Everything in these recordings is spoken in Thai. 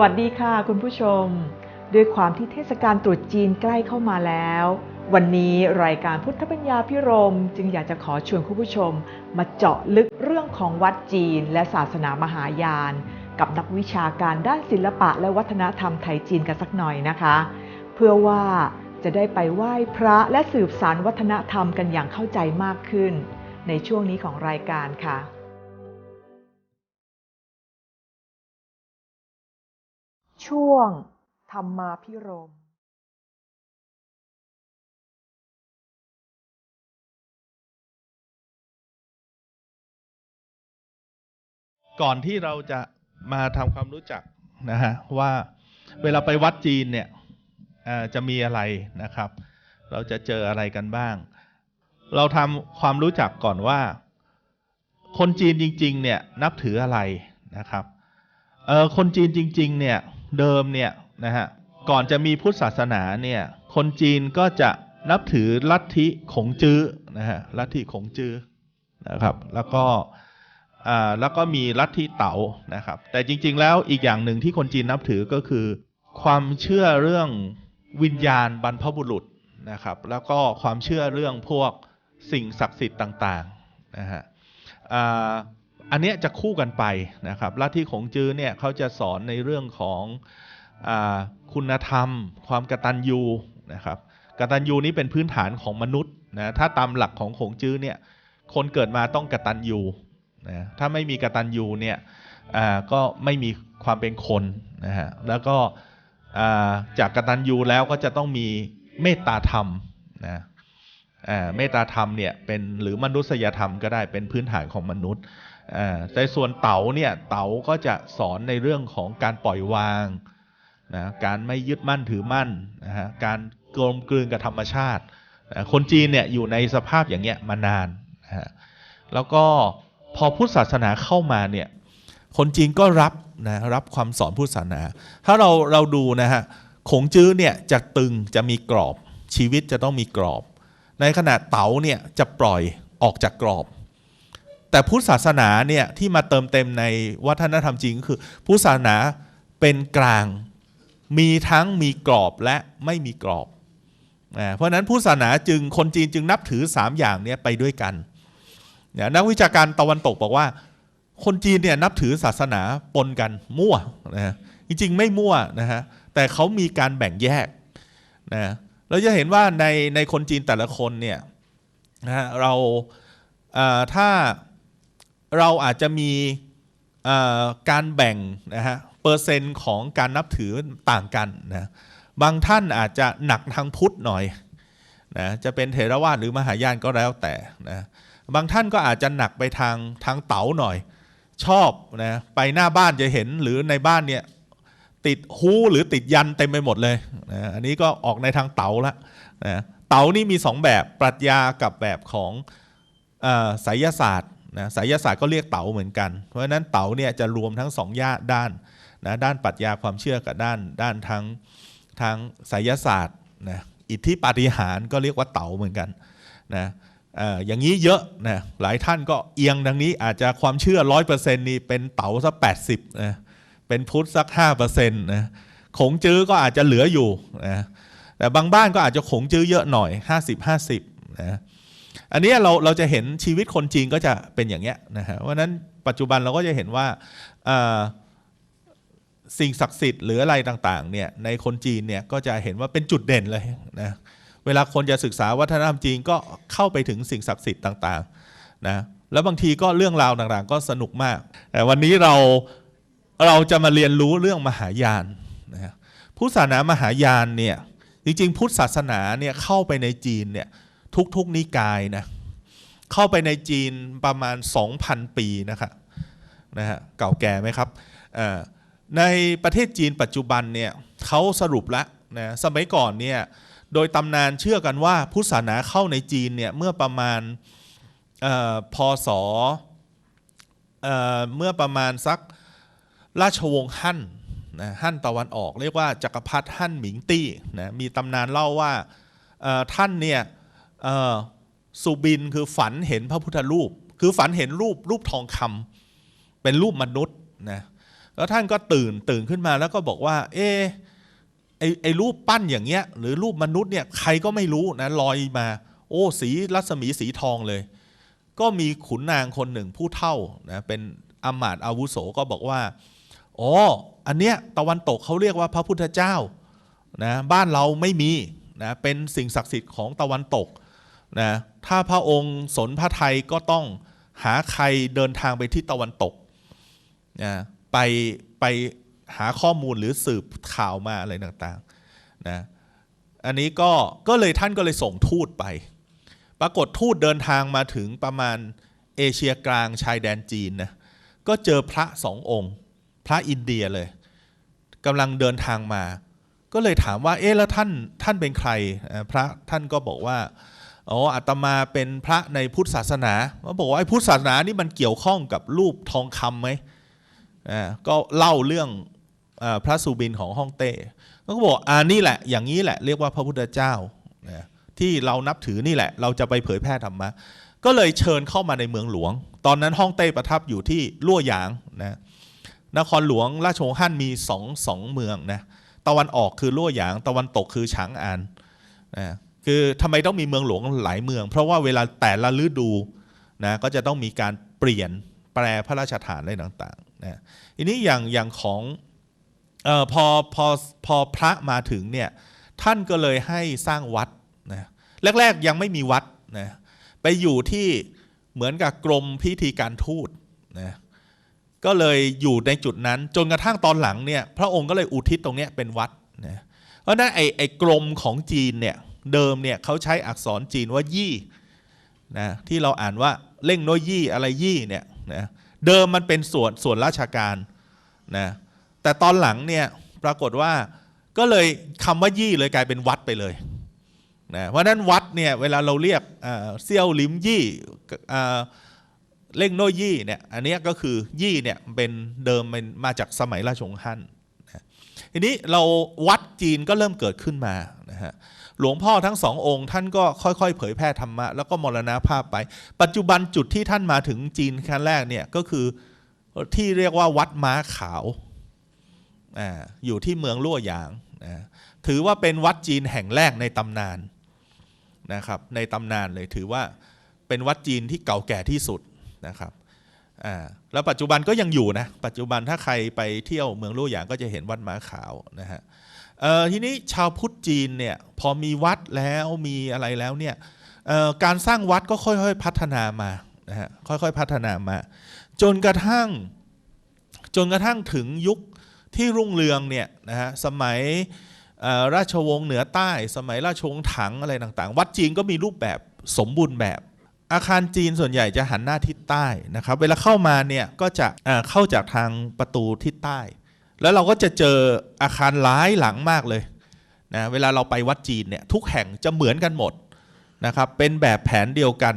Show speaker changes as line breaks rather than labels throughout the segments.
วัสดีค่ะคุณผู้ชม ด้วยความที่เทศกาลตรุษจีนใกล้เข้ามาแล้ว วันนี้รายการพุทธปัญญาพิรม จึงอยากจะขอชวนคุณผู้ชม มาเจาะลึกเรื่องของวัดจีนและศาสนามหายาน กับนักวิชาการด้านศิลปะและวัฒนธรรมไทยจีนกันสักหน่อยนะคะ เพื่อว่าจะได้ไปไหว้พระและสืบสารวัฒนธรรมกันอย่างเข้าใจมากขึ้น ในช่วงนี้ของรายการค่ะ ช่วง ธรรมาพิรม
ก่อนที่เราจะมาทำความรู้จักนะฮะว่าเวลาไปวัดจีนเนี่ยจะมีอะไรนะครับ เราจะเจออะไรกันบ้าง เราทำความรู้จักก่อนว่า คนจีนจริง ๆ เนี่ยนับถืออะไรนะครับคนจีนจริง ๆ เนี่ย เดิมเนี่ยนะฮะก่อนจะมีพุทธศาสนาเนี่ยคนจีนก็จะนับถือลัทธิขงจื้อนะฮะลัทธิขงจื้อนะครับ แล้วก็อ่าแล้วก็มีลัทธิเต๋านะครับ แต่จริง ๆ แล้วอีกอย่างหนึ่งที่คนจีนนับถือก็คือ ความเชื่อเรื่องวิญญาณบรรพบุรุษนะครับ แล้วก็ความเชื่อเรื่องพวกสิ่งศักดิ์สิทธิ์ต่างๆนะฮะอ่า อันเนี้ยจะคู่กันไปนะครับลัทธิของจื้อเนี่ยเขาจะสอนในเรื่องของอคุณธรรม ความกตัญญูนะครับกตัญญูนี้เป็นพื้นฐานของมนุษย์นะถ้าตามหลักของขงจื้อเนี่ยคนเกิดมาต้องกตัญญูนะถ้าไม่มีกตัญญูเนี่ยก็ไม่มีความเป็นคนนะฮะแล้วก็จากกตัญญูแล้วก็จะต้องมีเมตตาธรรมนะเมตตาธรรมเนี่ยเป็นหรือมนุษยธรรมก็ได้เป็นพื้นฐานของมนุษย์ แต่ส่วนเต๋าเนี่ยเต๋าก็จะสอนในเรื่องของการปล่อยวางนะการไม่ยึดมั่นถือมั่นนะฮะการกลมกลืนกับธรรมชาติ คนจีนเนี่ยอยู่ในสภาพอย่างเงี้ยมานานนะฮะแล้วก็พอพุทธศาสนาเข้ามาเนี่ยคนจีนก็รับนะรับความสอนพุทธศาสนา ถ้าเราเราดูนะฮะขงจื้อเนี่ยจะตึงจะมีกรอบชีวิตจะต้องมีกรอบ ในขณะเต๋าเนี่ยจะปล่อยออกจากกรอบ แต่พุทธศาสนาเนี่ยที่มาเติมเต็มในวัฒนธรรมจีนก็คือพุทธศาสนาเป็นกลาง มีทั้งมีกรอบและไม่มีกรอบนะเพราะนั้นพุทธศาสนาจึงคนจีนจึงนับถือสามอย่างเนี้ไปด้วยกันเนี่ยนักวิชาการตะวันตกบอกว่า คนจีนเนี่ยนับถือศาสนาปนกันมั่วนะฮะจริงๆไม่มั่วนะฮะแต่เขามีการแบ่งแยกนะเราจะเห็นว่าในในคนจีนแต่ละคนเนี่ยนะเราอ่อถ้า เราอาจจะมีการแบ่งนะฮะเปอร์เซ็นต์ของการนับถือต่างกันนะบางท่านอาจจะหนักทางพุทธหน่อยนะจะเป็นเถรวาทหรือมหายานก็แล้วแต่นะบางท่านก็อาจจะหนักไปทางทางเต๋าหน่อย ชอบนะไปหน้าบ้านจะเห็นหรือในบ้านเนี่ยติดฮูหรือติดยันเต็มไปหมดเลยนะอันนี้ก็ออกในทางเต๋าละนะเต๋านี่มีสองแบบปรัชญากับแบบของออไสยศาสตร์ นะไสยศาสตร์ก็เรียกเต๋าเหมือนกัน เพราะฉะนั้นเต๋าเนี่ยจะรวมทั้งสองย่าด้านนะด้านปรัชญาความเชื่อกับด้านด้านทั้งทางไสยศาสตร์นะอิทธิปาฏิหาริย์ก็เรียกว่าเต๋าเหมือนกันนะอ่ออย่างนี้เยอะนะหลายท่านก็เอียงดังนี้อาจจะความเชื่อร้อยเปอร์เซ็นต์นี่เป็นเต๋าสักแปดสิบนะเป็นพุทธสักห้าเปอร์เซ็นต์นะขงจื้อก็อาจจะเหลืออยู่นะแต่บางบ้านก็อาจจะขงจื้อเยอะหน่อยห้าสิบห้าสิบนะ อันนี้เราเราจะเห็นชีวิตคนจีนก็จะเป็นอย่างเงี้ยนะฮะเพราะนั้นปัจจุบันเราก็จะเห็นว่าสิ่งศักดิ์สิทธิ์หรืออะไรต่างๆเนี่ยในคนจีนเนี่ยก็จะเห็นว่าเป็นจุดเด่นเลยนะเวลาคนจะศึกษาวัฒนธรรมจีนก็เข้าไปถึงสิ่งศักดิ์สิทธิ์ต่างๆนะแล้วบางทีก็เรื่องราวต่างๆ ก็สนุกมาก แต่วันนี้เราเราจะมาเรียนรู้เรื่องมหายานนะฮะพุทธศาสนามหายานเนี่ยจริงๆ พุทธศาสนาเนี่ยเข้าไปในจีนเนี่ย ทุกๆนิกายนะเข้าไปในจีนประมาณ 2,000 ปีนะครับนะฮะเก่าแก่ไหมครับในประเทศจีนปัจจุบันเนี่ยเขาสรุปแล้วนะสมัยก่อนเนี่ยโดยตำนานเชื่อกันว่าพุทธศาสนาเข้าในจีนเนี่ยเมื่อประมาณเอ่อพศเออเมื่อประมาณสักราชวงศ์ฮั่นนะฮั่นตะวันออก เรียกว่าจักรพรรดิฮั่นหมิงตี้นะมีตำนานเล่าว่าท่านเนี่ย สุบินคือฝันเห็นพระพุทธรูป คือฝันเห็นรูปรูปทองคำเป็นรูปมนุษย์นะแล้วท่านก็ตื่นตื่นขึ้นมาแล้วก็บอกว่า เอไอไอรูปปั้นอย่างเงี้ย หรือรูปมนุษย์เนี่ยใครก็ไม่รู้นะลอยมา โอ้สีรัศมีสีทองเลย ก็มีขุนนางคนหนึ่งผู้เท่านะเป็นอมาตอาวุโสก็บอกว่าอ๋ออันเนี้ยตะวันตกเขาเรียกว่าพระพุทธเจ้านะบ้านเราไม่มีนะเป็นสิ่งศักดิ์สิทธิ์ของตะวันตก นะถ้าพระองค์สนพระไทยก็ต้องหาใครเดินทางไปที่ตะวันตกนะไปไปหาข้อมูลหรือสืบข่าวมาอะไรต่างๆนะอันนี้ก็ก็เลยท่านก็เลยส่งทูตไป ปรากฏทูตเดินทางมาถึงประมาณเอเชียกลางชายแดนจีนนะก็เจอพระสององค์ พระอินเดียเลยกำลังเดินทางมา ก็เลยถามว่าเอ๊ะแล้วท่านท่านเป็นใครพระท่านก็บอกว่า อ๋ออาตมาเป็นพระในพุทธศาสนาเขาบอกว่าไอ้พุทธศาสนานี่มันเกี่ยวข้องกับรูปทองคำไหมอ่าก็เล่าเรื่องอพระสุบินของฮ่องเต้ก็บอกอ่านี่แหละ อย่างนี้แหละเรียกว่าพระพุทธเจ้าที่เรานับถือนี่แหละ เราจะไปเผยแพร่ธรรมะก็เลยเชิญเข้ามาในเมืองหลวง ตอนนั้นฮ่องเต้ประทับอยู่ที่ลั่วหยางนะนครหลวงราชวงศ์ฮั่นมีสองสองเมืองนะตะวันออกคือลั่วหยาง ตะวันตกคือฉางอานนะ คือทำไมต้องมีเมืองหลวงหลายเมือง เพราะว่าเวลาแต่ละฤดูนะก็จะต้องมีการเปลี่ยนแปลพระราชฐานอะไรต่างๆนะทีนี้อย่างอย่างของออพอพอพอพระมาถึงเนี่ยท่านก็เลยให้สร้างวัดนะแรกๆยังไม่มีวัดนะไปอยู่ที่เหมือนกับกรมพิธีการทูตนะก็เลยอยู่ในจุดนั้นจนกระทั่งตอนหลังเนี่ยพระองค์ก็เลยอุทิศตรงเนี้ยเป็นวัดนะเพราะฉะนั้นไอ้ไอ้กรมของจีนเนี่ย เดิมเนี่ยเขาใช้อักษรจีนว่ายี่นะที่เราอ่านว่าเล่งโนยี่อะไรยี่เนี่ยนะเดิมมันเป็นส่วนส่วนราชการนะแต่ตอนหลังเนี่ยปรากฏว่าก็เลยคำว่ายี่เลยกลายเป็นวัดไปเลยนะเพราะนั้นวัดเนี่ยเวลาเราเรียกเซี่ยวลิมยี่เล่งโนยี่เนี่ยอันนี้ก็คือยี่เนี่ยเป็นเดิมเป็นมาจากสมัยราชวงศ์ฮั่นทีนี้เราวัดจีนก็เริ่มเกิดขึ้นมานะฮะ หลวงพ่อทั้งสององค์ท่านก็ค่อยๆ เผยแพร่ธรรมะแล้วก็มรณภาพไป ปัจจุบันจุดที่ท่านมาถึงจีนครั้งแรกเนี่ยก็คือที่เรียกว่าวัดม้าขาวออยู่ที่เมืองลั่วหยางถือว่าเป็นวัดจีนแห่งแรกในตำนานนะครับในตำนานเลยถือว่าเป็นวัดจีนที่เก่าแก่ที่สุดนะครับแล้วปัจจุบันก็ยังอยู่นะปัจจุบันถ้าใครไปเที่ยวเมืองลู่หยางก็จะเห็นวัดม้าขาวนะฮะ ทีนี้ชาวพุทธจีนเนี่ยพอมีวัดแล้วมีอะไรแล้วเนี่ยการสร้างวัดก็ค่อยๆพัฒนามานะฮะค่อยๆพัฒนามา จนกระทั่งจนกระทั่งถึงยุคที่รุ่งเรืองเนี่ยนะฮะสมัยราชวงศ์เหนือใต้ สมัยราชวงศ์ถังอะไรต่างๆ วัดจีนก็มีรูปแบบสมบูรณ์แบบ อาคารจีนส่วนใหญ่จะหันหน้าทิศใต้นะครับ เวลาเข้ามาเนี่ยก็จะเข้าจากทางประตูทิศใต้ แล้วเราก็จะเจออาคารหลายหลังมากเลยนะเวลาเราไปวัดจีนเนี่ยทุกแห่งจะเหมือนกันหมดนะครับเป็นแบบแผนเดียวกัน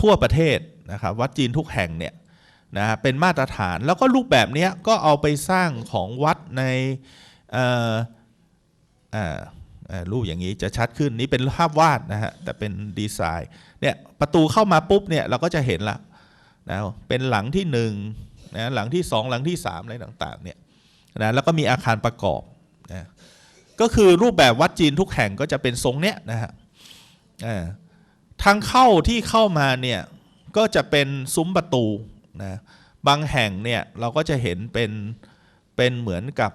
ทั่วประเทศนะครับวัดจีนทุกแห่งเนี่ยนะฮะเป็นมาตรฐานแล้วก็รูปแบบเนี้ยก็เอาไปสร้างของวัดในรูปอย่างนี้จะชัดขึ้นนี่เป็นภาพวาดนะฮะแต่เป็นดีไซน์เนี่ยประตูเข้ามาปุ๊บเนี่ยเราก็จะเห็นละนะเป็นหลังที่ห นะหลังที่สองหลังที่สามอะไรต่างๆเนี่ยนะแล้วก็มีอาคารประกอบนะก็คือรูปแบบวัดจีนทุกแห่งก็จะเป็นทรงเนี้ยนะฮะอ่าทางเข้าที่เข้ามาเนี่ยก็จะเป็นซุ้มประตูนะบางแห่งเนี่ยเราก็จะเห็นเป็นเป็นเหมือนกับ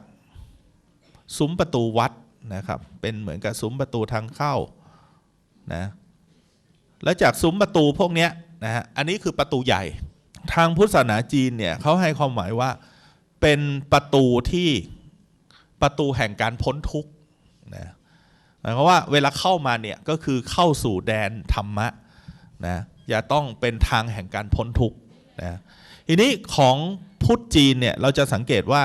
ซุ้มประตูวัดนะครับเป็นเหมือนกับซุ้มประตูทางเข้านะแล้วจากซุ้มประตูพวกเนี้ยนะฮะอันนี้คือประตูใหญ่ ทางพุทธศาสนาจีนเนี่ยเขาให้ความหมายว่าเป็นประตูที่ประตูแห่งการพ้นทุกข์นะหมายความว่าเวลาเข้ามาเนี่ยก็คือเข้าสู่แดนธรรมะนะอย่าต้องเป็นทางแห่งการพ้นทุกข์นะทีนี้ของพุทธจีนเนี่ยเราจะสังเกตว่า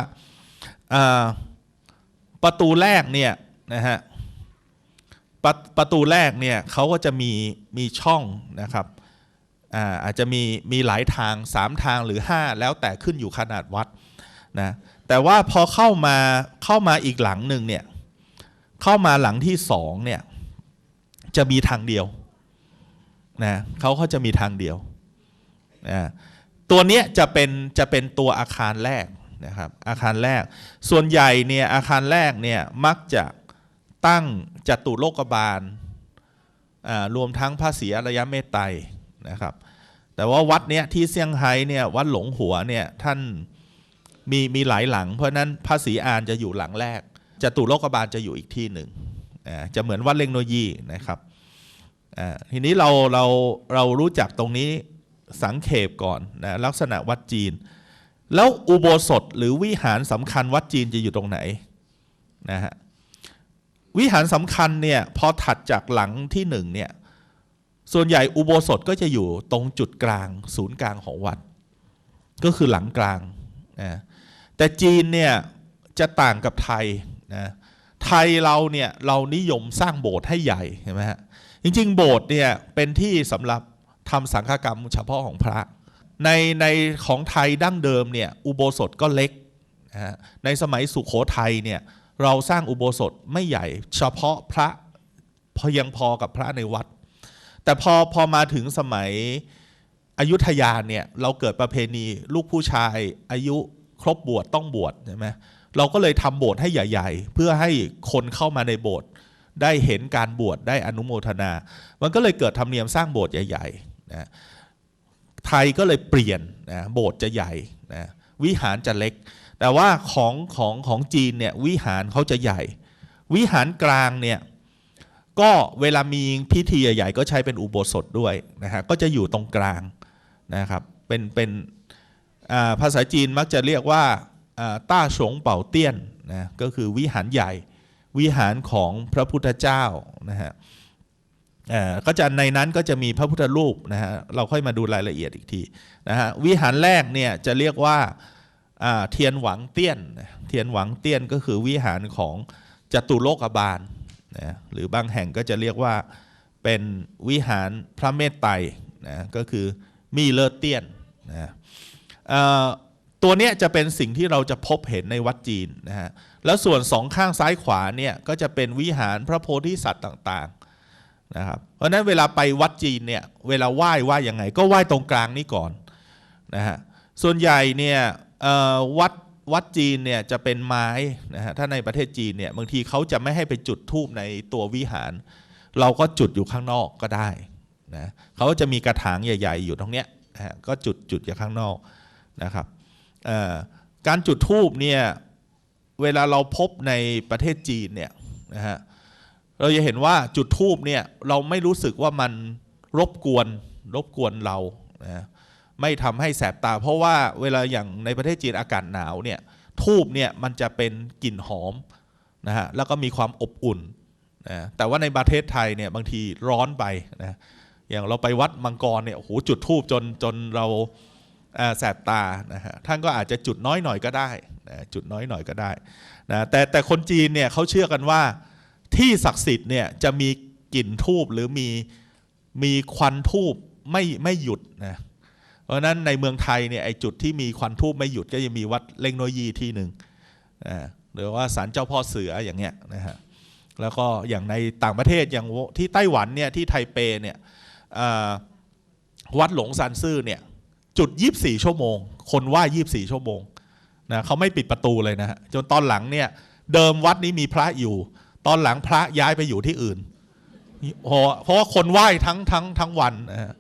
ประตูแรกเนี่ยนะฮะประประตูแรกเนี่ยเขาก็จะมีมีช่องนะครับ อาจจะมีมีหลายทาง 3 ทางหรือ 5 แล้วแต่ขึ้นอยู่ขนาดวัดนะแต่ว่าพอเข้ามาเข้ามาอีกหลังหนึ่งเนี่ยเข้ามาหลังที่สองเนี่ยจะมีทางเดียวนะเขาเขาจะมีทางเดียวนะตัวเนี้ยจะเป็นจะเป็นตัวอาคารแรกนะครับอาคารแรก ส่วนใหญ่เนี่ยอาคารแรกเนี่ยมักจะตั้งจตุโลกบาลอ่ารวมทั้งพระศรีอรยะเมตไตร นะครับ แต่ว่าวัดเนี้ยที่เซี่ยงไฮ้เนี่ยวัดหลงหัวเนี่ยท่านมีมีหลายหลัง เพราะนั้นพระศรีอานจะอยู่หลังแรกจตุโลกบาลจะอยู่อีกที่หนึ่งอ่าจะเหมือนวัดเลงโนยีนะครับอ่าทีนี้เราเราเรารู้จักตรงนี้สังเขปก่อนนะลักษณะวัดจีน แล้วอุโบสถหรือวิหารสำคัญวัดจีนจะอยู่ตรงไหนนะฮะวิหารสำคัญเนี่ยพอถัดจากหลังที่หนึ่งเนี่ย ส่วนใหญ่อุโบสถก็จะอยู่ตรงจุดกลางศูนย์กลางของวัด ก็คือหลังกลางนะแต่จีนเนี่ยจะต่างกับไทยนะไทยเราเนี่ยเรานิยมสร้างโบสถ์ให้ใหญ่เห็นไหมฮะจริงๆ โบสถ์เนี่ยเป็นที่สำหรับทำสังฆกรรมเฉพาะของพระ ในในของไทยดั้งเดิมเนี่ยอุโบสถก็เล็กนะฮะในสมัยสุขโขทัยเนี่ยเราสร้างอุโบสถไม่ใหญ่ เฉพาะพระพอยังพอกับพระในวัด แต่พอพอมาถึงสมัยอยุธยาเนี่ยเราเกิดประเพณีลูกผู้ชายอายุครบบวชต้องบวชใช่ไหมเราก็เลยทำโบสถ์ให้ใหญ่ ๆ เพื่อให้คนเข้ามาในโบสถ์ได้เห็นการบวชได้อนุโมทนา มันก็เลยเกิดธรรมเนียมสร้างโบสถ์ใหญ่ๆนะไทยก็เลยเปลี่ยนนะโบสถ์จะใหญ่นะวิหารจะเล็ก แต่ว่าของของของจีนเนี่ยวิหารเขาจะใหญ่ วิหารกลางเนี่ย ก็เวลามีพิธีใหญ่ๆก็ใช้เป็นอุโบสถด้วยนะฮะก็จะอยู่ตรงกลางนะครับเป็นเป็นาภาษาจีนมักจะเรียกว่าาต้าสงเป่าเตี้ยนนะก็คือวิหารใหญ่วิหารของพระพุทธเจ้านะฮะก็จะในนั้นก็จะมีพระพุทธรูปนะฮะเราค่อยมาดูรายละเอียดอีกทีนะฮะวิหารแรกเนี่ยจะเรียกว่าาเทียนหวังเตี้ยนเทียนหวังเตี้ยนก็คือวิหารของจตุโลกบาล นะหรือบางแห่งก็จะเรียกว่าเป็นวิหารพระเมตไตรนะก็คือมีเลอเตียนนะตัวเนี้ยจะเป็นสิ่งที่เราจะพบเห็นในวัดจีนนะฮะแล้วส่วนสองข้างซ้ายขวาเนี่ยก็จะเป็นวิหารพระโพธิสัตว์ต่างๆนะครับเพราะนั้นเวลาไปวัดจีนเนี่ยเวลาไหว้ไหว้ยังไง ก็ไหว้ตรงกลางนี่ก่อนนะฮะส่วนใหญ่เนี่ยวัด วัดจีนเนี่ยจะเป็นไม้นะฮะถ้าในประเทศจีนเนี่ยบางทีเขาจะไม่ให้ไปจุดธูปในตัววิหาร เราก็จุดอยู่ข้างนอกก็ได้นะเขาจะมีกระถางใหญ่ ๆ อยู่ตรงเนี้ยนะฮะก็จุดจุดอยู่ข้างนอกนะครับการจุดธูปเนี่ยเวลาเราพบในประเทศจีนเนี่ยนะฮะเราจะเห็นว่าจุดทูบเนี่ยเราไม่รู้สึกว่ามันรบกวนรบกวนเรานะ ไม่ทำให้แสบตา เพราะว่าเวลาอย่างในประเทศจีนอากาศหนาวเนี่ยทูบเนี่ยมันจะเป็นกลิ่นหอมนะฮะแล้วก็มีความอบอุ่นนะแต่ว่าในประเทศไทยเนี่ยบางทีร้อนไปนะอย่างเราไปวัดมังกรเนี่ยโอ้โหจุดทูบจนจนเราแสบตานะฮะท่านก็อาจจะจุดน้อยหน่อยก็ได้นะจุดน้อยหน่อยก็ได้นะแต่แต่คนจีนเนี่ยเขาเชื่อกันว่าที่ศักดิ์สิทธิ์เนี่ยจะมีกลิ่นทูบหรือมีมีควันทูบไม่ไม่หยุดนะ เพราะนั้นในเมืองไทยเนี่ยไอจุดที่มีควันทูบไม่หยุดก็จะมีวัดเล่งโนยีที่หนึ่งหรือว่าศาลเจ้าพ่อเสืออย่างเงี้ยนะฮะแล้วก็อย่างในต่างประเทศอย่างที่ไต้หวันเนี่ยที่ไทเปเนี่ยวัดหลงซานซื่อเนี่ยจุด 24 ชั่วโมง คนไหว้24 ชั่วโมงนะเขาไม่ปิดประตูเลยนะฮะจนตอนหลังเนี่ยเดิมวัดนี้มีพระอยู่ ตอนหลังพระย้ายไปอยู่ที่อื่นเพราะว่าคนไหว้ทั้งทั้งทั้งวันนะฮะ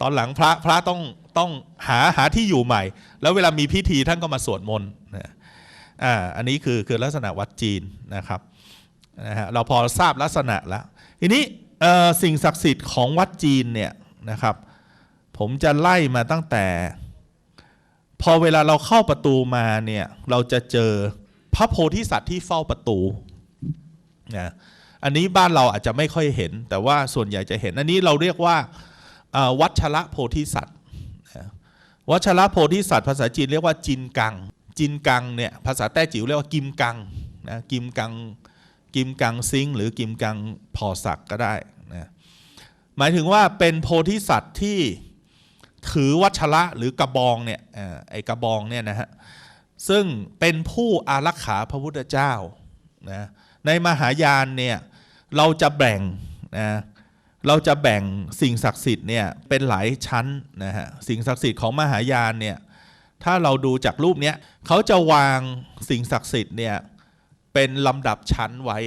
ตอนหลังพระพระต้องต้องหาหาที่อยู่ใหม่ แล้วเวลามีพิธีท่านก็มาสวดมนต์นะอ่าอันนี้คือคือลักษณะวัดจีนนะครับนะฮะเราพอทราบลักษณะแล้วทีนี้สิ่งศักดิ์สิทธิ์ของวัดจีนเนี่ยนะครับ ผมจะไล่มาตั้งแต่ พอเวลาเราเข้าประตูมาเนี่ยเราจะเจอพระโพธิสัตว์ที่เฝ้าประตูนะอันนี้บ้านเราอาจจะไม่ค่อยเห็น แต่ว่าส่วนใหญ่จะเห็น อันนี้เราเรียกว่า วัชระโพธิสัตว์วัชระโพธิสัตว์ภาษาจีนเรียกว่าจินกัง จินกังเนี่ยภาษาแต้จิ๋วเรียกว่ากิมกังนะกิมกังกิมกังซิงหรือกิมกังพอศักก์ก็ได้นะหมายถึงว่าเป็นโพธิสัตว์ที่ถือวัชระหรือกระบองเนี่ยไอ้กระบองเนี่ยนะฮะซึ่งเป็นผู้อารักขาพระพุทธเจ้านะในมหายานเนี่ยเราจะแบ่งนะ เราจะแบ่งสิ่งศักดิ์สิทธิ์เนี่ยเป็นหลายชั้นนะฮะสิ่งศักดิ์สิทธิ์ของมหายานเนี่ยถ้าเราดูจากรูปเนี้ยเขาจะวางสิ่งศักดิ์สิทธิ์เนี่ยเป็นลำดับชั้นไว้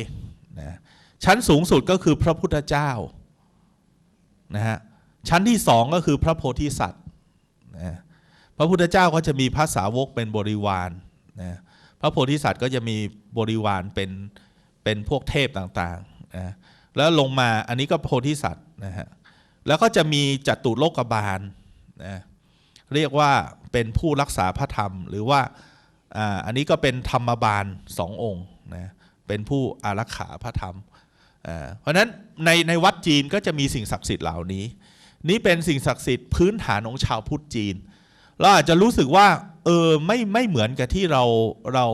นะชั้นสูงสุดก็คือพระพุทธเจ้านะฮะชั้นที่สองก็คือพระโพธิสัตว์นะพระพุทธเจ้าก็จะมีพระสาวกเป็นบริวารนะพระโพธิสัตว์ก็จะมีบริวารเป็นเป็นพวกเทพต่างๆนะ แล้วลงมาอันนี้ก็โพธิสัตว์นะฮะแล้วก็จะมีจตุโลกบาลนะเรียกว่าเป็นผู้รักษาพระธรรม หรือว่าอ่าอันนี้ก็เป็นธรรมบาลสององค์นะเป็นผู้อารักขาพระธรรมอ่าเพราะนั้นในในวัดจีนก็จะมีสิ่งศักดิ์สิทธิ์เหล่านี้ นี่เป็นสิ่งศักดิ์สิทธิ์พื้นฐานของชาวพุทธจีน เราอาจจะรู้สึกว่าเออไม่ไม่เหมือนกับที่เราเรา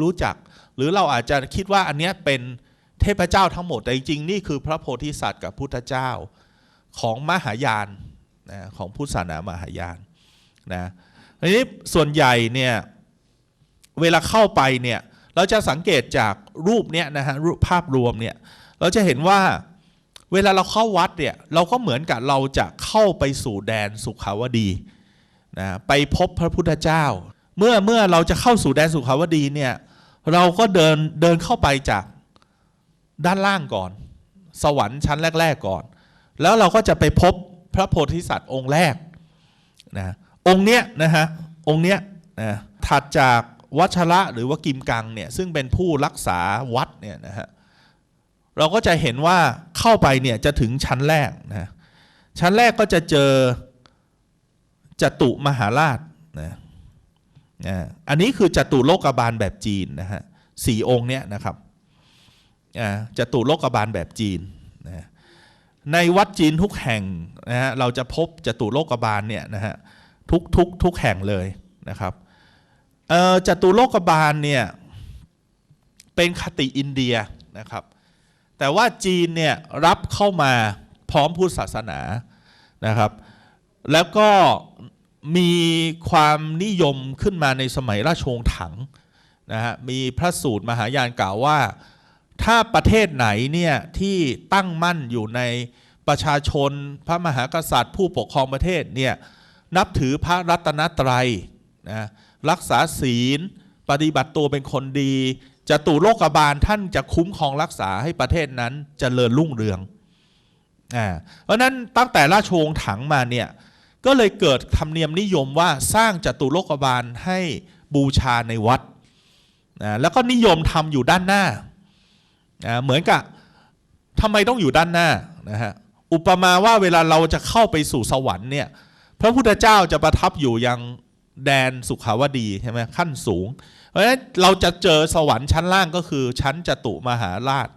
รู้จัก หรือเราอาจจะคิดว่าอันเนี้ยเป็น เทพเจ้าทั้งหมดแต่จริงๆนี่คือพระโพธิสัตว์กับพุทธเจ้าของมหายานนะของพุทธศาสนามหายานนะทีนี้ส่วนใหญ่เนี่ยเวลาเข้าไปเนี่ยเราจะสังเกตจากรูปเนี้ยนะฮะรูปภาพรวมเนี่ยเราจะเห็นว่าเวลาเราเข้าวัดเนี่ยเราก็เหมือนกับเราจะเข้าไปสู่แดนสุขาวดีนะไปพบพระพุทธเจ้า เมื่อเมื่อเราจะเข้าสู่แดนสุขาวดีเนี่ยเราก็เดินเดินเข้าไปจาก ด้านล่างก่อน สวรรค์ชั้นแรก ๆ ก่อน แล้วเราก็จะไปพบพระโพธิสัตว์องค์แรกนะองค์เนี้ยนะฮะองค์เนี้ยนะถัดจากวัชระหรือว่ากิมกังเนี่ยซึ่งเป็นผู้รักษาวัดเนี่ยนะฮะเราก็จะเห็นว่าเข้าไปเนี่ยจะถึงชั้นแรกนะชั้นแรกก็จะเจอจตุมหาราชนะอันนี้คือจตุโลกบาลแบบจีนนะฮะสี่องค์เนี่ยนะครับ จตุโลกบาลแบบจีนนะในวัดจีนทุกแห่งนะฮะเราจะพบจตุโลกบาลเนี่ยนะฮะทุกทุกทุกแห่งเลยนะครับเอ่อจตุโลกบาลเนี่ยเป็นคติอินเดียนะครับ แต่ว่าจีนเนี่ยรับเข้ามาพร้อมพุทธศาสนานะครับ แล้วก็มีความนิยมขึ้นมาในสมัยราชวงศ์ถังนะฮะมีพระสูตรมหายานกล่าวว่า ถ้าประเทศไหนเนี่ยที่ตั้งมั่นอยู่ในประชาชนพระมหากษัตริย์ ผู้ปกครองประเทศเนี่ยนับถือพระรัตนตรัยนะรักษาศีล ปฏิบัติตัวเป็นคนดีจตุโลกบาลท่านจะคุ้มครองรักษาให้ประเทศนั้นจเจริญรุ่งเรืองอ่าเพราะนั้นตั้งแต่ราชวงศ์ถังมาเนี่ยก็เลยเกิดธรรมเนียมนิยมว่าสร้างจตุโลกบาลให้บูชาในวัดอ่าแล้วก็นิยมทำอยู่ด้านหน้า เหมือนกับทำไมต้องอยู่ด้านหน้านะฮะอุปมาว่าเวลาเราจะเข้าไปสู่สวรรค์เนี่ยพระพุทธเจ้าจะประทับอยู่ยังแดนสุขาวดีใช่ไหมขั้นสูง เพราะฉะนั้นเราจะเจอสวรรค์ชั้นล่างก็คือชั้นจตุมหาราช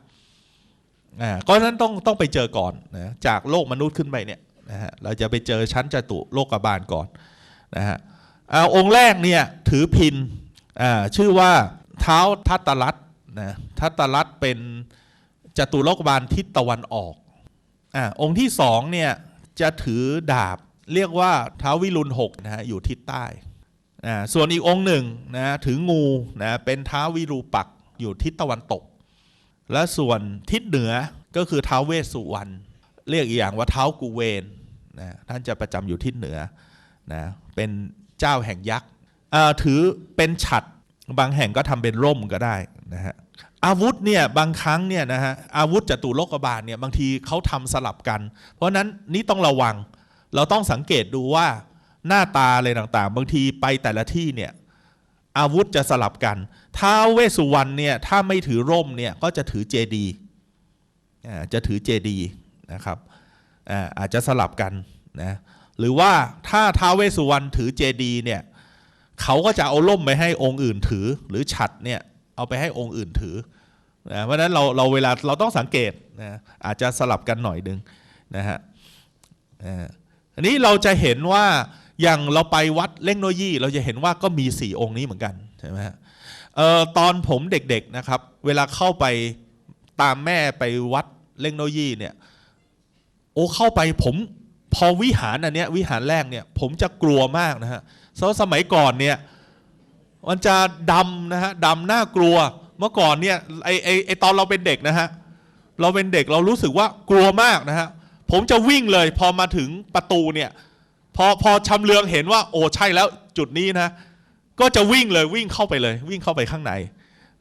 อ่าก็นั้นต้องต้องไปเจอก่อนนะจากโลกมนุษย์ขึ้นไปเนี่ยนะฮะเราจะไปเจอชั้นจตุโลกบาลก่อนนะฮะอาองค์แรกเนี่ยถือพินอ่าชื่อว่าเท้าทัตตรัต นะทัตรัตเป็นจตุโลกบาลทิศตะวันออกอ่าองค์ที่สองเนี่ยจะถือดาบเรียกว่าท้าววิรุณหกนะฮะอยู่ทิศใต้อ่าส่วนอีกองค์หนึ่งนะถืองูนะเป็นท้าววิรูปักอยู่ทิศตะวันตก และส่วนทิศเหนือก็คือท้าวเวสสุวรรณเรียกอีกอย่างว่าท้าวกุเวนนะท่านจะประจำอยู่ทิศเหนือนะเป็นเจ้าแห่งยักษ์ถือเป็นฉัด บางแห่งก็ทำเป็นร่มก็ได้นะฮะอาวุธเนี่ยบางครั้งเนี่ยนะฮะอาวุธจตุโลกบาลเนี่ยบางทีเขาทำสลับกัน เพราะฉนั้นนี่ต้องระวัง เราต้องสังเกตดูว่าหน้าตาอะไรต่างๆ บางทีไปแต่ละที่เนี่ยอาวุธจะสลับกันท้าวเวสสุวรรณเนี่ยถ้าไม่ถือร่มเนี่ยก็จะถือเจดีอ่าจะถือเจดีนะครับอ่าอาจจะสลับกันนะหรือว่าถ้าท้าวเวสสุวรรณถือเจดีเนี่ย เขาก็จะเอาล่มไปให้องค์อื่นถือ หรือฉัดเนี่ยเอาไปให้องค์อื่นถือนะเพราะฉะนั้นเราเราเวลาเราต้องสังเกตนะอาจจะสลับกันหน่อยหนึงนะฮะอันนี้เราจะเห็นว่าอย่างเราไปวัดเล่งโนยี่เราจะเห็นว่าก็มีสี่องค์นี้เหมือนกันใช่ไหมฮะเอ่อตอนผมเด็กๆนะครับ เวลาเข้าไปตามแม่ไปวัดเล่งโนยี่เนี่ยโอ้เข้าไปผมพอวิหารอันเนี้ยวิหารแรกเนี่ยผมจะกลัวมากนะฮะเพราะ สมัยก่อนเนี่ยมันจะดำนะฮะดำน่ากลัวเมื่อก่อนเนี่ยไอไอไอตอนเราเป็นเด็กนะฮะเราเป็นเด็กเรารู้สึกว่ากลัวมากนะฮะผมจะวิ่งเลยพอมาถึงประตูเนี่ยพอพอชำเลืองเห็นว่าโอ้ใช่แล้วจุดนี้นะ ก็จะวิ่งเลยวิ่งเข้าไปเลย วิ่งเข้าไปข้างใน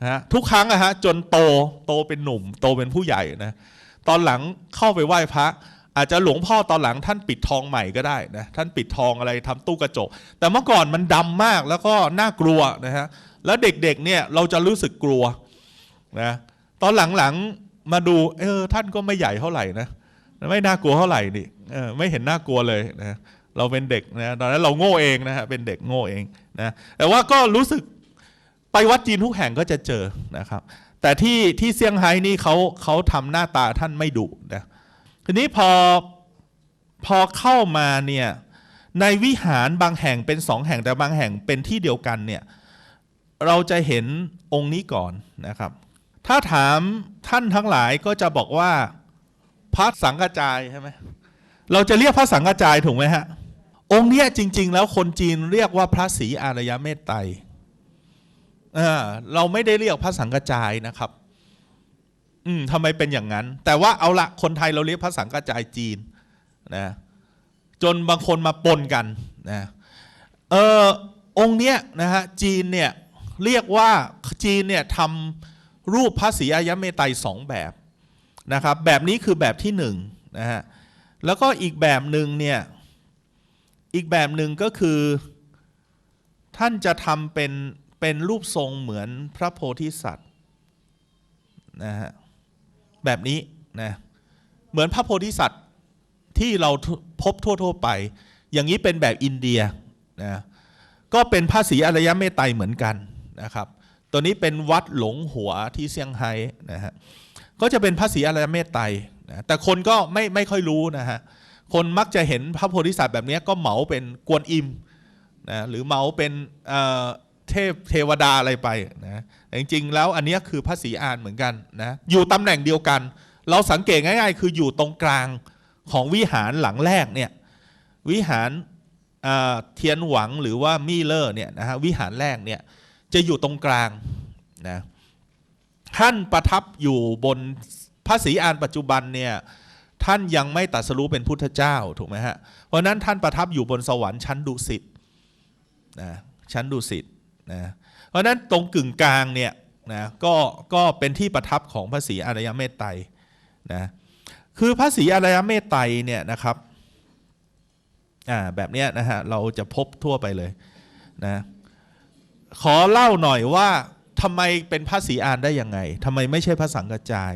นะฮะทุกครั้งอะฮะจนโตโตเป็นหนุ่ม โตเป็นผู้ใหญ่นะตอนหลังเข้าไปไหว้พระ อาจจะหลวงพ่อตอนหลังท่านปิดทองใหม่ก็ได้นะท่านปิดทองอะไรทำตู้กระจก แต่เมื่อก่อนมันดำมากแล้วก็น่ากลัวนะฮะแล้วเด็กๆเนี่ยเราจะรู้สึกกลัวนะตอนหลังๆมาดูเออท่านก็ไม่ใหญ่เท่าไหร่นะไม่น่ากลัวเท่าไหร่นี่เออไม่เห็นน่ากลัวเลยนะเราเป็นเด็กนะตอนนั้นเราโง่เองนะฮะเป็นเด็กโง่เองนะแต่ว่าก็รู้สึกไปวัดจีนทุกแห่งก็จะเจอนะครับ แต่ที่ที่เซี่ยงไฮ้นี่เขาเขาทำหน้าตาท่านไม่ดุนะ ทีนี้พอพอเข้ามาเนี่ยในวิหารบางแห่งเป็นสองแห่งแต่บางแห่งเป็นที่เดียวกันเนี่ยเราจะเห็นองค์นี้ก่อนนะครับ ถ้าถามท่านทั้งหลายก็จะบอกว่าพระสังฆจายใช่ไหมเราจะเรียกพระสังฆจายถูกไหมฮะองค์เนี้ยจริง ๆ แล้วคนจีนเรียกว่าพระศรีอารยเมตไตรเราไม่ได้เรียกพระสังฆจายนะครับ อืมทำไมเป็นอย่างนั้น แต่ว่าเอาละคนไทยเราเรียกพระสังฆจายจีนนะจนบางคนมาปนกันนะเออองค์เนี้ยนะฮะจีนเนี่ยเรียกว่าจีนเนี่ยทำรูปพระศรีอายเมตไตรสองแบบนะครับ แบบนี้คือแบบที่หนึ่งนะฮะแล้วก็อีกแบบหนึ่งเนี่ยอีกแบบหนึ่งก็คือ ท่านจะทำเป็นเป็นรูปทรงเหมือนพระโพธิสัตว์นะฮะ แบบนี้นะเหมือนพระโพธิสัตว์ที่เราพบทั่ว ๆ ไป อย่างนี้เป็นแบบอินเดียนะก็เป็นภาษีอรยะเมตไตรเหมือนกันนะครับ ตัวนี้เป็นวัดหลงหัวที่เซี่ยงไฮ้นะฮะก็จะเป็นภาษีอรยะเมตไตรนะแต่คนก็ไม่ไม่ค่อยรู้นะฮะคนมักจะเห็นพระโพธิสัตว์แบบนี้ก็เหมาเป็นกวนอิมนะหรือเหมาเป็น เทพเทวดาอะไรไปนะแต่จริงๆแล้วอันนี้คือพระศรีอานเหมือนกันนะอยู่ตำแหน่งเดียวกัน เราสังเกตง่าย ๆ คืออยู่ตรงกลางของวิหารหลังแรกเนี่ยวิหารเทียนหวังหรือว่ามี่เลอร์เนี่ยนะฮะวิหารแรกเนี่ยจะอยู่ตรงกลางนะท่านประทับอยู่บนพระศรีอานปัจจุบันเนี่ยท่านยังไม่ตรัสรู้เป็นพุทธเจ้าถูกไหมฮะเพราะนั้นท่านประทับอยู่บนสวรรค์ชั้นดุสิตนะชั้นดุสิต นะเพราะนั้นตรงกึ่งกลางเนี่ยนะก็ก็เป็นที่ประทับของพระศรีอารยเมตไตรนะคือพระศรีอารยเมตไตรเนี่ยนะครับอ่าแบบเนี้ยนะฮะเราจะพบทั่วไปเลยนะขอเล่าหน่อยว่าทำไมเป็นพระศรีอานได้ยังไงทำไมไม่ใช่พระสังกจาย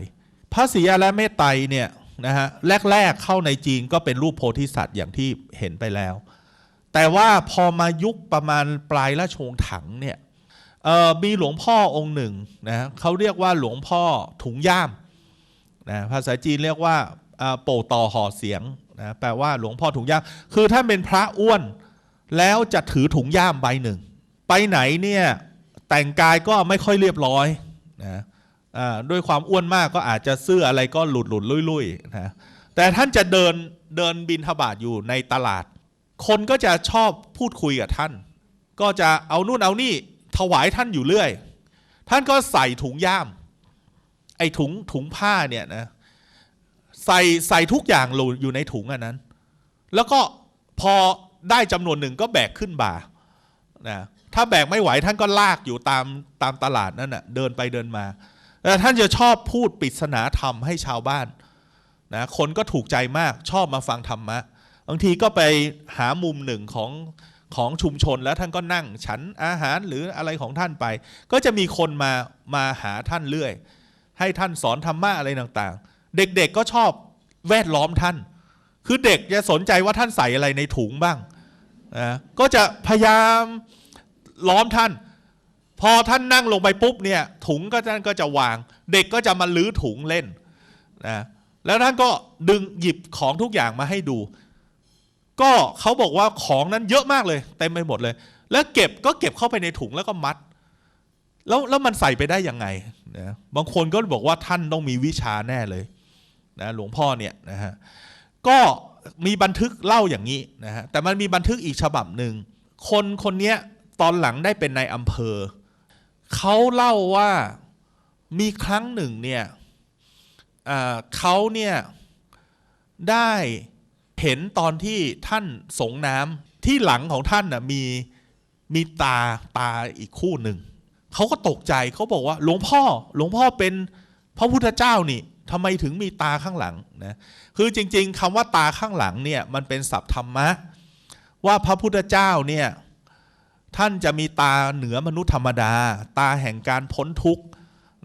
พระศรีอารยเมตไตรเนี่ยนะฮะแรกๆเข้าในจีนก็เป็นรูปโพธิสัตว์อย่างที่เห็นไปแล้ว แต่ว่าพอมายุคประมาณปลายราชวงศ์ถังเนี่ยมีหลวงพ่อองค์หนึ่งนะเขาเรียกว่าหลวงพ่อถุงย่ามนะภาษาจีนเรียกว่าเอ่อโปต่อห่อเสียงนะแปลว่าหลวงพ่อถุงย่าม คือท่านเป็นพระอ้วนแล้วจะถือถุงย่ามใบหนึ่ง ไปไหนเนี่ยแต่งกายก็ไม่ค่อยเรียบร้อยนะด้วยความอ้วนมากก็อาจจะเสื้ออะไรก็หลุดหลุดลุยลุยนะแต่ท่านจะเดินเดินบินทบาทอยู่ในตลาด คนก็จะชอบพูดคุยกับท่าน ก็จะเอานู่นเอานี่ถวายท่านอยู่เรื่อย ท่านก็ใส่ถุงย่าม ไอ้ถุงถุงผ้าเนี่ยนะใส่ใส่ทุกอย่างอยู่ในถุงอันนั้น แล้วก็พอได้จำนวนหนึ่งก็แบกขึ้นบ่านะถ้าแบกไม่ไหวท่านก็ลากอยู่ตามตามตลาดนั่นน่ะเดินไปเดินมาแต่ท่านจะชอบพูดปริศนาธรรมให้ชาวบ้านนะคนก็ถูกใจมากชอบมาฟังธรรมะ บางทีก็ไปหามุมหนึ่งของของชุมชนแล้วท่านก็นั่งฉันอาหารหรืออะไรของท่านไป ก็จะมีคนมามาหาท่านเรื่อย ให้ท่านสอนธรรมะอะไรต่างๆ เด็กๆก็ชอบแวดล้อมท่าน คือเด็กจะสนใจว่าท่านใส่อะไรในถุงบ้างนะก็จะพยายามล้อมท่าน พอท่านนั่งลงไปปุ๊บเนี่ยถุงก็ท่านก็จะวาง เด็กก็จะมาลื้อถุงเล่นนะแล้วท่านก็ดึงหยิบของทุกอย่างมาให้ดู ก็เขาบอกว่าของนั้นเยอะมากเลยเต็มไปหมดเลย แล้วเก็บก็เก็บเข้าไปในถุงแล้วก็มัด แล้วแล้วมันใส่ไปได้ยังไงนะบางคนก็บอกว่าท่านต้องมีวิชาแน่เลยนะหลวงพ่อเนี่ยนะฮะก็มีบันทึกเล่าอย่างนี้นะฮะแต่มันมีบันทึกอีกฉบับหนึ่งคนคนเนี้ยตอนหลังได้เป็นนายอำเภอเขาเล่าว่ามีครั้งหนึ่งเนี่ยเขาเนี่ยได้ เห็นตอนที่ท่านสงน้ำที่หลังของท่านนะมีมีตาตาอีกคู่หนึ่งเขาก็ตกใจเขาบอกว่า หลวงพ่อหลวงพ่อเป็นพระพุทธเจ้านี่ทำไมถึงมีตาข้างหลังนะคือจริงๆคำว่าตาข้างหลังเนี่ยมันเป็นศัพท์ธรรมะ ว่าพระพุทธเจ้าเนี่ยท่านจะมีตาเหนือมนุษย์ธรรมดา ตาแห่งการพ้นทุกข์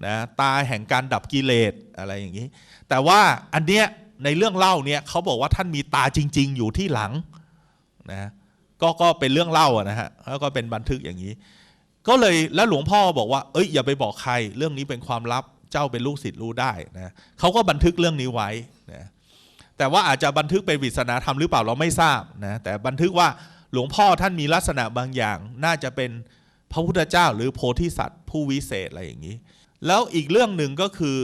นะตาแห่งการดับกิเลสอะไรอย่างนี้ แต่ว่าอันเนี้ย ในเรื่องเล่าเนี่ยเขาบอกว่าท่านมีตาจริง ๆ อยู่ที่หลังนะก็ก็เป็นเรื่องเล่าอะนะฮะแล้วก็เป็นบันทึกอย่างนี้ ก็เลยแล้วหลวงพ่อบอกว่า เอ้ยอย่าไปบอกใคร เรื่องนี้เป็นความลับเจ้าเป็นลูกศิษย์รู้ได้นะเขาก็บันทึกเรื่องนี้ไว้นะแต่ว่าอาจจะบันทึกเป็นวิศนาธรรมหรือเปล่าเราไม่ทราบนะแต่บันทึกว่าหลวงพ่อท่านมีลักษณะบางอย่าง น่าจะเป็นพระพุทธเจ้า หรือโพธิสัตว์ผู้วิเศษอะไรอย่างนี้ แล้วอีกเรื่องหนึ่งก็คือ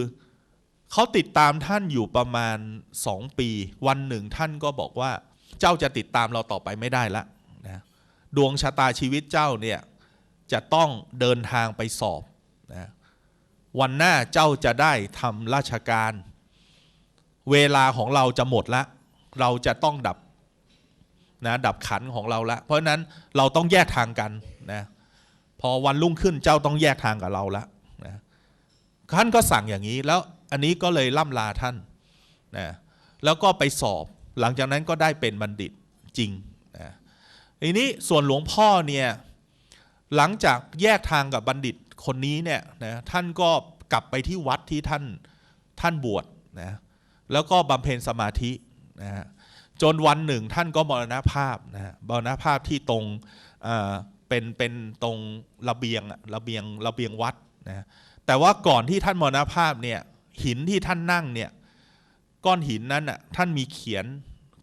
เขาติดตามท่านอยู่ประมาณสองปี วันหนึ่งท่านก็บอกว่า เจ้าจะติดตามเราต่อไปไม่ได้ละนะดวงชะตาชีวิตเจ้าเนี่ยจะต้องเดินทางไปสอบนะวันหน้าเจ้าจะได้ทำราชการ เวลาของเราจะหมดละ เราจะต้องดับนะดับขันของเราละ เพราะฉะนั้นเราต้องแยกทางกันนะพอวันรุ่งขึ้นเจ้าต้องแยกทางกับเราละนะท่านก็สั่งอย่างนี้แล้ว อันนี้ก็เลยล่ำลาท่านนะแล้วก็ไปสอบหลังจากนั้นก็ได้เป็นบัณฑิตจริงนะทีนี้ส่วนหลวงพ่อเนี่ยหลังจากแยกทางกับบัณฑิตคนนี้เนี่ยนะท่านก็กลับไปที่วัดที่ท่านท่านบวชนะแล้วก็บำเพ็ญสมาธินะฮะจนวันหนึ่งท่านก็มรณภาพนะฮะมรณภาพที่ตรงเป็นเป็นตรงระเบียงอะระเบียงระเบียงวัดนะแต่ว่าก่อนที่ท่านมรณภาพเนี่ย หินที่ท่านนั่งเนี่ยก้อนหินนั้นอะท่านมีเขียน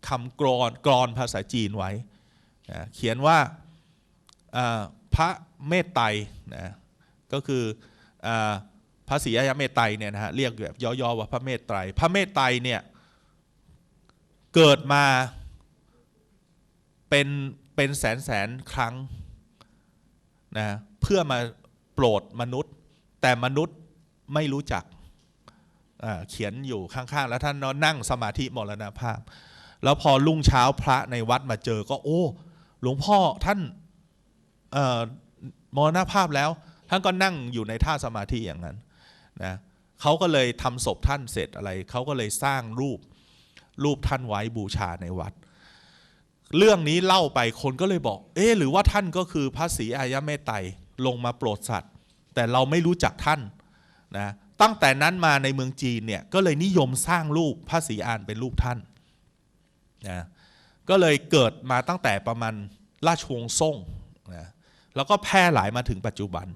คำกรอนกรอนภาษาจีนไว้นะเขียนว่าพระเมตไตรนะก็คืออพระศรีอริยเมตไตรเนี่ยนะฮะเรียกแบบย่อๆว่าพระเมตไตรพระเมตไตรเนี่ยเกิดมาเป็นเป็นแสนแสนครั้งนะเพื่อมาโปรดมนุษย์ แต่มนุษย์ไม่รู้จัก เขียนอยู่ข้างๆ แล้วท่านนั่งสมาธิมรณภาพ แล้วพอรุ่งเช้าพระในวัดมาเจอก็โอ้ หลวงพ่อท่านมรณภาพแล้ว ท่านก็นั่งอยู่ในท่าสมาธิอย่างนั้นนะเขาก็เลยทำศพท่านเสร็จอะไรเขาก็เลยสร้างรูปรูปท่านไว้บูชาในวัด เรื่องนี้เล่าไปคนก็เลยบอก เอ๊หรือว่าท่านก็คือพระศรีอายะเมตไตรลงมาโปรดสัตว์ แต่เราไม่รู้จักท่านนะ ตั้งแต่นั้นมาในเมืองจีนเนี่ยก็เลยนิยมสร้างรูปพระศรีอานเป็นรูปท่านนะก็เลยเกิดมาตั้งแต่ประมาณราชวงศ์ซ่งนะแล้วก็แพร่หลายมาถึงปัจจุบัน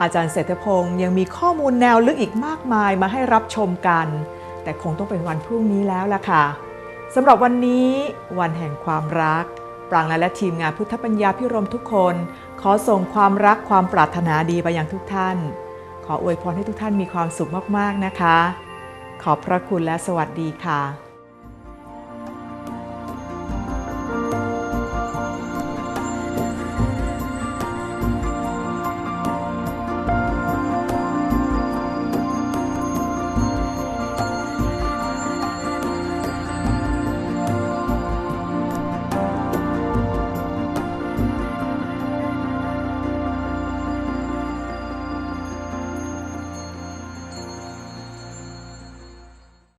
อาจารย์เศรษฐพงศ์ยังมีข้อมูลแนวลึกอีกมากมายมาให้รับชมกัน แต่คงต้องเป็นวันพรุ่งนี้แล้วล่ะค่ะสำหรับวันนี้วันแห่งความรัก ปรางและและทีมงานพุทธปัญญาพิรมทุกคน ขอส่งความรักความปรารถนาดีไปยังทุกท่าน ขออวยพรให้ทุกท่านมีความสุขมากๆนะคะ ขอบพระคุณและสวัสดีค่ะ